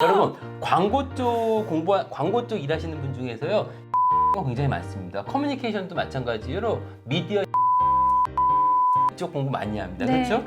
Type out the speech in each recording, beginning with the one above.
여러분 광고 쪽 공부 광고 쪽 일하시는 분 중에서요 가 굉장히 많습니다. 커뮤니케이션도 마찬가지로 미디어 쪽 공부 많이 합니다. 네. 그렇죠?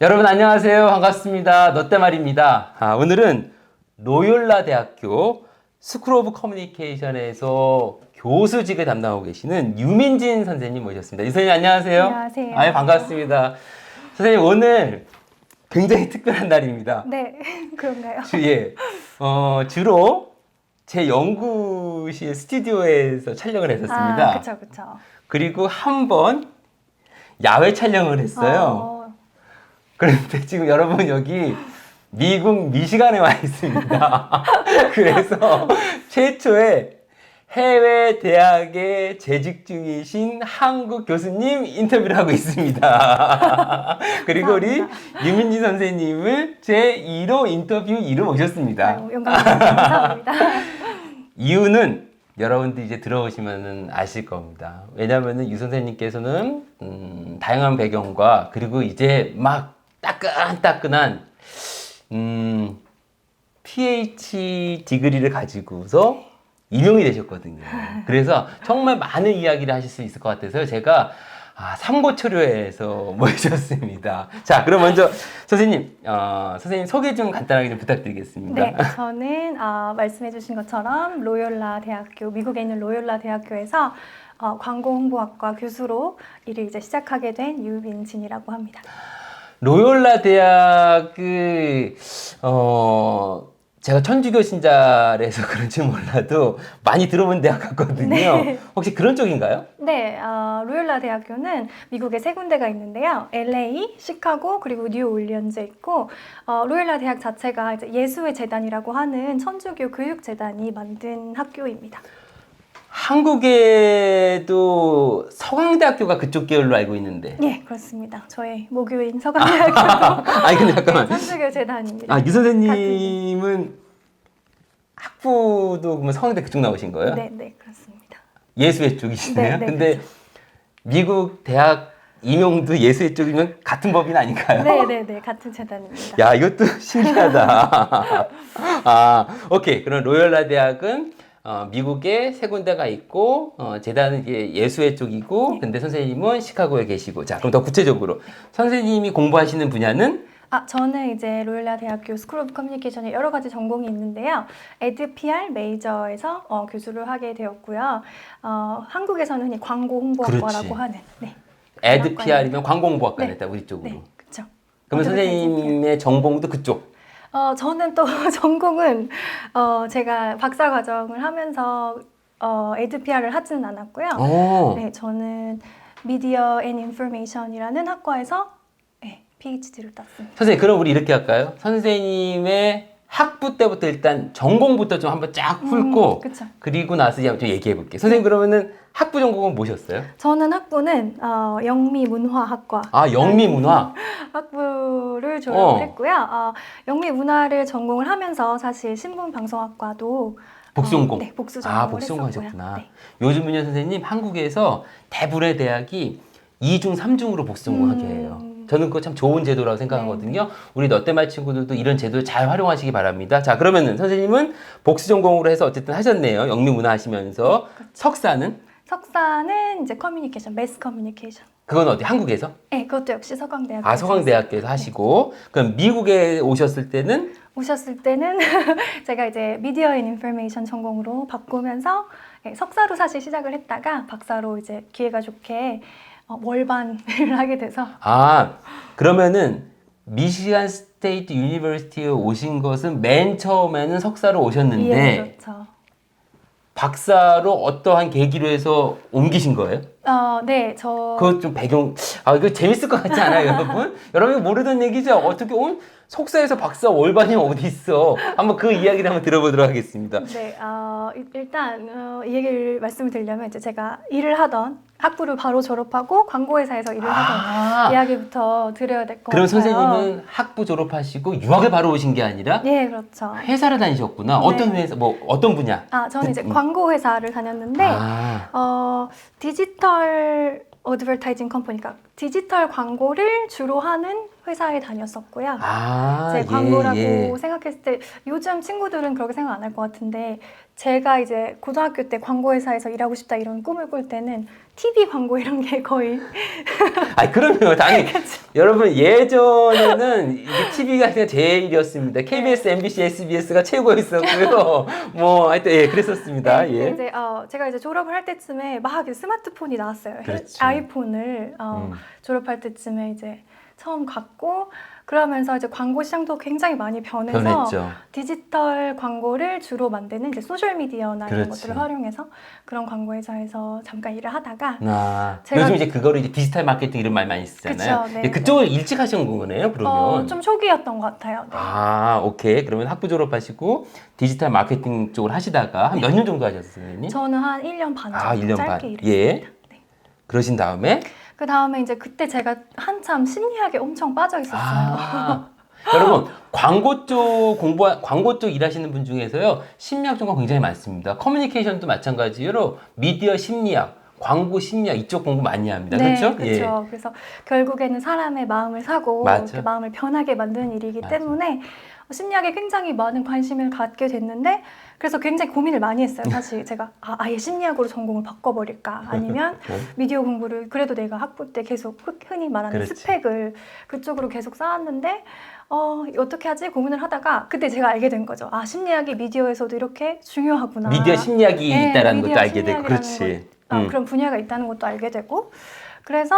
여러분 안녕하세요. 반갑습니다. 너때말입니다. 아, 오늘은 로욜라 대학교 스쿨 오브 커뮤니케이션에서 교수직을 담당하고 계시는 유민진 선생님 모셨습니다. 이 선생님 안녕하세요. 안녕하세요. 아유 반갑습니다. 선생님 오늘 굉장히 특별한 날입니다. 네, 그런가요? 주, 예. 어, 주로 제 연구실 스튜디오에서 촬영을 했었습니다. 아, 그쵸, 그쵸. 그리고 한 번 야외 촬영을 했어요. 어, 그런데 지금 여러분 여기 미국 미시간에 와 있습니다. 그래서 최초의 해외 대학에 재직 중이신 한국 교수님 인터뷰를 하고 있습니다. 그리고 우리 유민지 선생님을 제 1호 인터뷰 이로 모셨습니다. 아유, 영광입니다. 감사합니다. 이유는 여러분들 이제 들어오시면 아실 겁니다. 왜냐하면 유 선생님께서는 음, 다양한 배경과 그리고 이제 막 따끈따끈한 음, PH 디그리를 가지고서 임용이 되셨거든요. 그래서 정말 많은 이야기를 하실 수 있을 것 같아서 제가 아, 삼고초려에서 모셨습니다. 자, 그럼 먼저 선생님, 어, 선생님 소개 좀 간단하게 좀 부탁드리겠습니다. 네, 저는 어, 말씀해주신 것처럼 로욜라 대학교, 미국에 있는 로욜라 대학교에서 어, 광고 홍보학과 교수로 일을 이제 시작하게 된 유민진이라고 합니다. 로욜라 대학을 어 제가 천주교 신자라서 그런지 몰라도 많이 들어본 대학 같거든요. 네. 혹시 그런 쪽인가요? 네, 어, 로욜라 대학교는 미국에 세 군데가 있는데요. LA, 시카고, 그리고 뉴 올리언즈에 있고, 어, 로욜라 대학 자체가 예수의 재단이라고 하는 천주교 교육 재단이 만든 학교입니다. 한국에도 서강대학교가 그쪽 계열로 알고 있는데. 예, 그렇습니다. 저의 모교인 서강대학교도 아니 근데 잠깐만. 천주교 재단입니다. 아 유 선생님은 학부도 그러면 서강대 그쪽 나오신 거예요? 네, 네, 그렇습니다. 예수회 쪽이시네요. 네, 네, 근데 미국 대학 임용도 예수회 쪽이면 같은 법인 아닌가요? 네, 네, 네, 같은 재단입니다. 야, 이것도 신기하다. 아, 오케이. 그럼 로열라 대학은 어, 미국에 세 군데가 있고 어, 재단은 이제 예수회 쪽이고 근데 선생님은 시카고에 계시고 자 그럼 더 구체적으로 선생님이 공부하시는 분야는 아, 저는 이제 로열라 대학교 스쿨 오브 커뮤니케이션에 여러 가지 전공이 있는데요. 에드 PR 메이저에서 어, 교수를 하게 되었고요. 어, 한국에서는 흔히 광고 홍보학과라고 그렇지. 하는 네. 에드 관광과는- PR이면 광공부학과 네. 우리 쪽으로. 네, 그렇죠. 그러면 선생님의 전공도 그쪽. 어, 저는 또 전공은 어, 제가 박사 과정을 하면서 어, 에드 PR을 하지는 않았고요. 오. 네, 저는 미디어 앤 인포메이션이라는 학과에서 네, PhD를 땄습니다. 선생님 그럼 우리 이렇게 할까요? 선생님의 학부 때부터 일단 전공부터 좀 한번 쫙 훑고 그렇죠. 그리고 나서 이제 좀 얘기해 볼게요. 선생님 그러면은 학부 전공은 뭐셨어요? 저는 학부는 어, 영미문화학과 아 영미문화. 학부 를 졸업을 어. 했고요. 어, 영미 문화를 전공을 하면서 사실 신문 방송학과도 복수전공. 어, 네, 복수 전공을 아 복수전공 했었고요. 하셨구나. 네. 요즘은요 선생님 한국에서 대부분의 대학이 2중, 3중으로 복수전공하게 해요. 음. 네. 저는 그거 참 좋은 제도라고 생각하거든요. 우리 너때말 친구들도 이런 제도를 잘 활용하시기 바랍니다. 자 그러면은 선생님은 복수전공으로 해서 어쨌든 하셨네요. 영미문화 하시면서 그렇죠. 석사는 석사는 이제 커뮤니케이션, 매스 커뮤니케이션. 그건 어디 한국에서? 네, 그것도 역시 서강대학교. 아 서강대학교에서 하시고 그럼 미국에 오셨을 때는 오셨을 때는 제가 이제 미디어 앤 인포메이션 전공으로 바꾸면서 네, 석사로 사실 시작을 했다가 박사로 이제 기회가 좋게 어, 월반을 하게 돼서 아 그러면은 미시간 스테이트 유니버시티에 오신 것은 맨 처음에는 석사로 오셨는데 예, 그렇죠. 박사로 어떠한 계기로 해서 옮기신 거예요? 어, 네, 저 그거 좀 배경 아 이거 재밌을 것 같지 않아요, 여러분? 여러분이 모르던 얘기죠. 어떻게 온 석사에서 박사 월반이 어디 있어? 한번 그 이야기를 한번 들어보도록 하겠습니다. 네, 어, 일- 일단 어, 이 얘기를 말씀을 드리려면 이제 제가 일을 하던 학부를 바로 졸업하고 광고회사에서 일을 하던 아, 이야기부터 드려야 될것 그럼 같아요. 선생님은 학부 졸업하시고 유학을 바로 오신 게 아니라 예, 그렇죠. 회사를 다니셨구나. 어떤 회사, 뭐 어떤 분야? 아, 저는 이제 음. 광고회사를 다녔는데 아, 어, 디지털 어드버타이징 컴퍼니가 디지털 광고를 주로 하는 회사에 다녔었고요. 아, 제 예, 광고라고 예. 생각했을 때 요즘 친구들은 그렇게 생각 안 할 것 같은데 제가 이제 고등학교 때 광고 회사에서 일하고 싶다 이런 꿈을 꿀 때는 TV 광고 이런 게 거의 아, 그럼요. 당연히 여러분 예전에는 이게 TV가 그냥 제일이었습니다. KBS, 네. MBC, SBS가 최고였었고요. 뭐 하여튼 예, 그랬었습니다. 네, 예. 이제 어, 제가 이제 졸업을 할 때쯤에 막 이제 스마트폰이 나왔어요. 그렇죠. 아이폰을 어, 음. 졸업할 때쯤에 이제 처음 갖고 그러면서 이제 광고 시장도 굉장히 많이 변해서 변했죠. 디지털 광고를 주로 만드는 이제 소셜 미디어나 이런 그렇지. 것들을 활용해서 그런 광고 회사에서 잠깐 일을 하다가 아, 제가- 요즘 이제 그거를 이제 디지털 마케팅 이런 말 많이 쓰잖아요. 그쵸, 네. 예, 그쪽을 일찍 하신 거네요, 그러면. 어, 좀 초기였던 것 같아요. 네. 아, 오케이. 그러면 학부 졸업하시고 디지털 마케팅 쪽을 하시다가 한 몇 년 정도 하셨어요, 선생님? 저는 한 1년 반 정도 아, 1년 짧게 반. 일했어요. 예. 그러신 다음에 그 다음에 이제 그때 제가 한참 심리학에 엄청 빠져 있었어요. 아, 여러분 광고 쪽 공부 광고 쪽 일하시는 분 중에서요 심리학 전공 굉장히 많습니다. 커뮤니케이션도 마찬가지로 미디어 심리학, 광고 심리학 이쪽 공부 많이 합니다. 네, 그렇죠? 그렇죠. 그래서 결국에는 사람의 마음을 사고 맞아. 마음을 변하게 만드는 일이기 맞아. 때문에 심리학에 굉장히 많은 관심을 갖게 됐는데 그래서 굉장히 고민을 많이 했어요. 사실 제가 아, 아예 심리학으로 전공을 바꿔버릴까 아니면 네. 미디어 공부를 그래도 내가 학부 때 계속 흔- 흔히 말하는 그렇지. 스펙을 그쪽으로 계속 쌓았는데 어, 어떻게 하지 고민을 하다가 그때 제가 알게 된 거죠. 아 심리학이 미디어에서도 이렇게 중요하구나. 미디어 심리학이 네, 있다라는 미디어 것도 알게 되고 그렇지. 어, 음. 그런 분야가 있다는 것도 알게 되고 그래서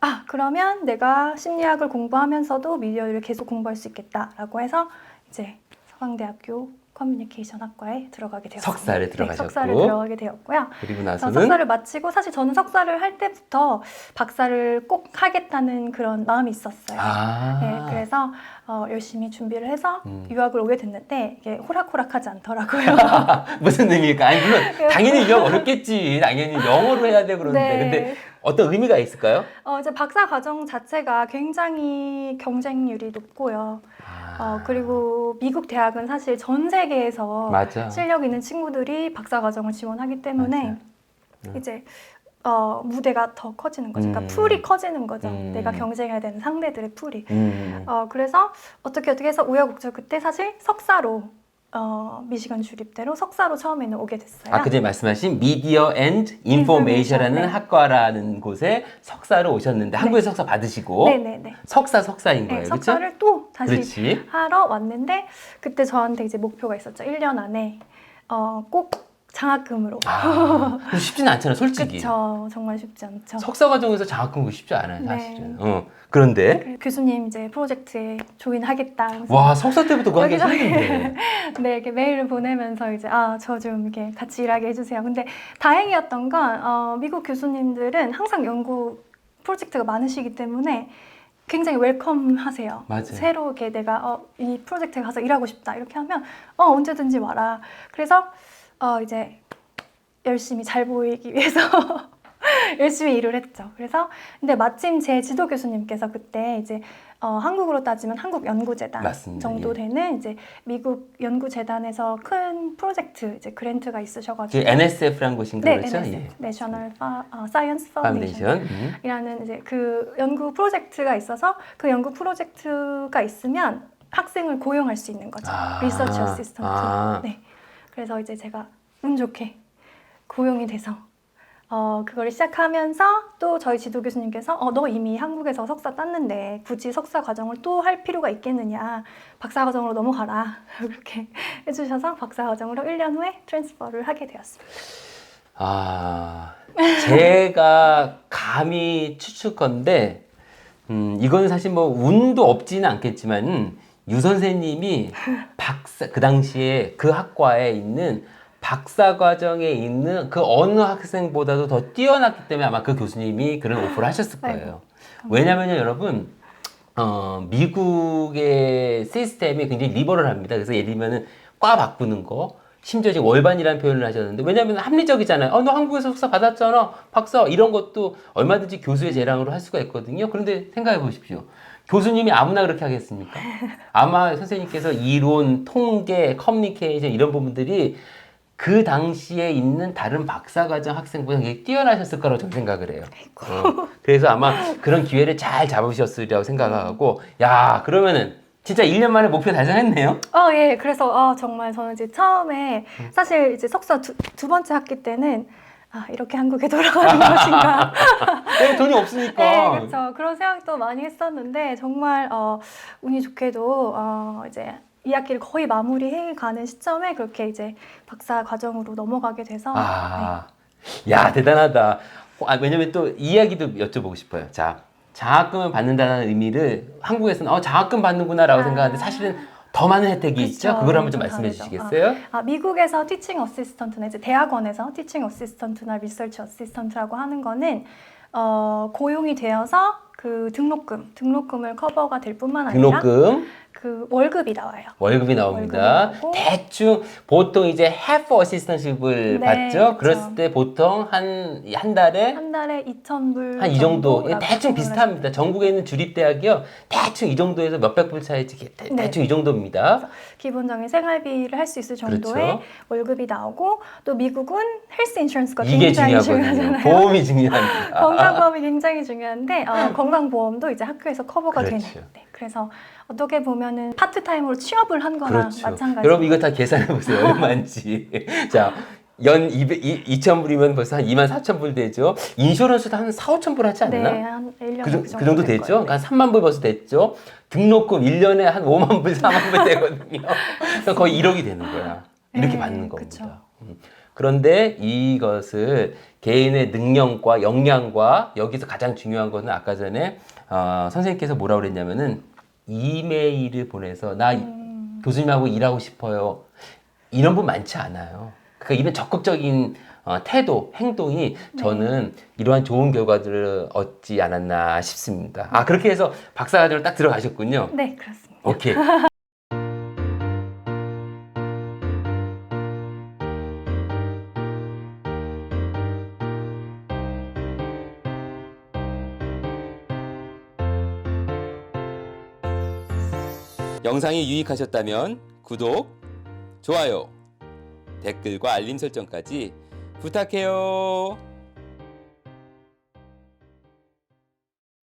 아 그러면 내가 심리학을 공부하면서도 미디어를 계속 공부할 수 있겠다라고 해서 이제 서강대학교 커뮤니케이션 학과에 들어가게 되었습니다. 석사를 네, 들어가셨고. 석사를 들어가게 되었고요. 그리고 나서는 석사를 마치고 사실 저는 석사를 할 때부터 박사를 꼭 하겠다는 그런 마음이 있었어요. 아 네, 그래서 어, 열심히 준비를 해서 음. 유학을 오게 됐는데 이게 호락호락하지 않더라고요. 무슨 의미일까? 아니 물론 당연히 유학 어렵겠지. 당연히 영어로 해야 돼 그러는데 네. 근데 어떤 의미가 있을까요? 어, 이제 박사 과정 자체가 굉장히 경쟁률이 높고요. 어, 그리고 미국 대학은 사실 전 세계에서 맞아. 실력 있는 친구들이 박사 과정을 지원하기 때문에 맞아요. 음. 이제 어, 무대가 더 커지는 거죠. 음. 그러니까 풀이 커지는 거죠. 음. 내가 경쟁해야 되는 상대들의 풀이. 음. 어, 그래서 어떻게 어떻게 해서 우여곡절 그때 사실 석사로 어, 미시건 주립대로 석사로 처음에는 오게 됐어요. 아까 전에 말씀하신 미디어 앤드 인포메이션이라는 네. 학과라는 곳에 석사로 오셨는데 한국에 석사 받으시고 네네네. 석사 석사인 네, 거예요, 그렇죠? 석사를 또 다시 그렇지. 하러 왔는데 그때 저한테 이제 목표가 있었죠. 1년 안에 어, 꼭 장학금으로. 아, 쉽지는 않잖아요, 솔직히. 그쵸. 정말 쉽지 않죠. 석사 과정에서 장학금 쉽지 않아요, 네. 사실은. 어. 그런데 그 교수님 이제 프로젝트에 조인하겠다. 와 석사 때부터 그거 하기 여기저기 힘든데. 네, 이렇게 메일을 보내면서 이제 아, 저 좀 이렇게 같이 일하게 해주세요. 근데 다행이었던 건 어, 미국 교수님들은 항상 연구 프로젝트가 많으시기 때문에 굉장히 웰컴하세요. 맞아요. 새로 이렇게 내가 어, 이 프로젝트에 가서 일하고 싶다 이렇게 하면 어 언제든지 와라. 그래서 어 이제 열심히 잘 보이기 위해서 열심히 일을 했죠. 그래서 근데 마침 제 지도 교수님께서 그때 이제 어, 한국으로 따지면 한국 연구재단 맞습니다. 정도 예. 되는 이제 미국 연구재단에서 큰 프로젝트 이제 그랜트가 그 있으셔가지고 NSF라는 곳인가 네, 그렇죠? NSF, 예. National 어, Science Foundation. 파운데이션. 음. 이제 그 연구 프로젝트가 있어서 그 연구 프로젝트가 있으면 학생을 고용할 수 있는 거죠. 아. 리서치 어시스턴트. 아. 네. 그래서 이제 제가 운 좋게 고용이 돼서 어 그걸 시작하면서 또 저희 지도 교수님께서 어 너 이미 한국에서 석사 땄는데 굳이 석사 과정을 또 할 필요가 있겠느냐 박사 과정으로 넘어가라 그렇게 해주셔서 박사 과정으로 1년 후에 트랜스퍼를 하게 되었습니다. 아, 제가 감히 추측건데, 음, 이건 사실 뭐 운도 없지는 않겠지만, 유 선생님이 박사, 그 당시에 그 학과에 있는 박사 과정에 있는 그 어느 학생보다도 더 뛰어났기 때문에 아마 그 교수님이 그런 오퍼를 하셨을 거예요. 왜냐면요, 여러분, 어, 미국의 시스템이 굉장히 리버럴합니다. 그래서 예를 들면은 과 바꾸는 거, 심지어 지금 월반이라는 표현을 하셨는데, 왜냐면 합리적이잖아요. 어, 너 한국에서 석사 받았잖아. 박사. 이런 것도 얼마든지 교수의 재량으로 할 수가 있거든요. 그런데 생각해 보십시오. 교수님이 아무나 그렇게 하겠습니까? 아마 선생님께서 이론, 통계, 커뮤니케이션 이런 부분들이 그 당시에 있는 다른 박사과정 학생보다 뛰어나셨을 거라고 저는 생각을 해요. 어, 그래서 아마 그런 기회를 잘 잡으셨으리라고 생각하고, 야, 그러면은 진짜 1년 만에 목표 달성했네요? 어, 예. 그래서 어, 정말 저는 이제 처음에 음. 사실 이제 석사 두, 두 번째 학기 때는 아, 이렇게 한국에 돌아가는 것인가. 네, 돈이 없으니까. 네, 그렇죠. 그런 생각도 많이 했었는데 정말 어, 운이 좋게도 어, 이제 이 학기를 거의 마무리해 가는 시점에 그렇게 이제 박사 과정으로 넘어가게 돼서 아, 야 대단하다. 아, 왜냐면 또이 이야기도 여쭤보고 싶어요. 자, 장학금을 받는다는 의미를 한국에서는 어 장학금 받는구나라고 아. 생각하는데 사실은 더 많은 혜택이 그쵸. 있죠. 그걸 한번 좀좀 말씀해 다르죠. 주시겠어요? 아, 미국에서 티칭 어시스턴트나 이제 대학원에서 티칭 어시스턴트나 리서치 어시스턴트라고 하는 거는 어, 고용이 되어서 그 등록금, 등록금을 커버가 될 뿐만 아니라 등록금, 그 월급이 나와요. 월급이 나옵니다. 월급이 나오고. 대충 보통 이제 half 어시스턴십을 네, 받죠. 그쵸. 그랬을 때 보통 한 한 달에 한 달에 2,000불 한 이 정도 대충 비슷합니다. 전국에 있는 주립대학이요 대충 이 정도에서 몇백 불 차이지 대- 네. 대충 이 정도입니다. 기본적인 생활비를 할 수 있을 정도의 그렇죠. 월급이 나오고 또 미국은 헬스 인슈런스가 이게 굉장히 중요하거든요. 중요하잖아요. 보험이 중요합니다. 건강보험이 굉장히 중요한데 어, 건강보험도 이제 학교에서 커버가 그렇죠. 되는. 네, 그래서 어떻게 보면은 파트타임으로 취업을 한 거나 그렇죠. 마찬가지. 여러분 이거 다 계산해 보세요. 얼마인지. 자, 연 2,000불이면 벌써 한 2만 4천 불 되죠. 인슈런스도 한 4, 5천 불 하지 않나? 네, 한 1년 그, 정- 그 정도 될 됐죠? 거예요. 그러니까 한 3만 불 벌써 됐죠? 등록금 1년에 한 5만 불, 4만 불 되거든요. 그러니까 거의 1억이 되는 거야. 이렇게 네, 받는 그쵸. 겁니다. 음. 그런데 이것을 개인의 능력과 역량과 여기서 가장 중요한 것은 아까 전에 어, 선생님께서 뭐라고 그랬냐면은 이메일을 보내서 나 음. 교수님하고 일하고 싶어요. 이런 분 많지 않아요. 그러니까 이런 적극적인 어, 태도, 행동이 저는 이러한 좋은 결과들을 얻지 않았나 싶습니다. 아 그렇게 해서 박사과정을 딱 들어가셨군요. 네, 그렇습니다. 오케이. 영상이 유익하셨다면 구독, 좋아요, 댓글과 알림 설정까지 부탁해요.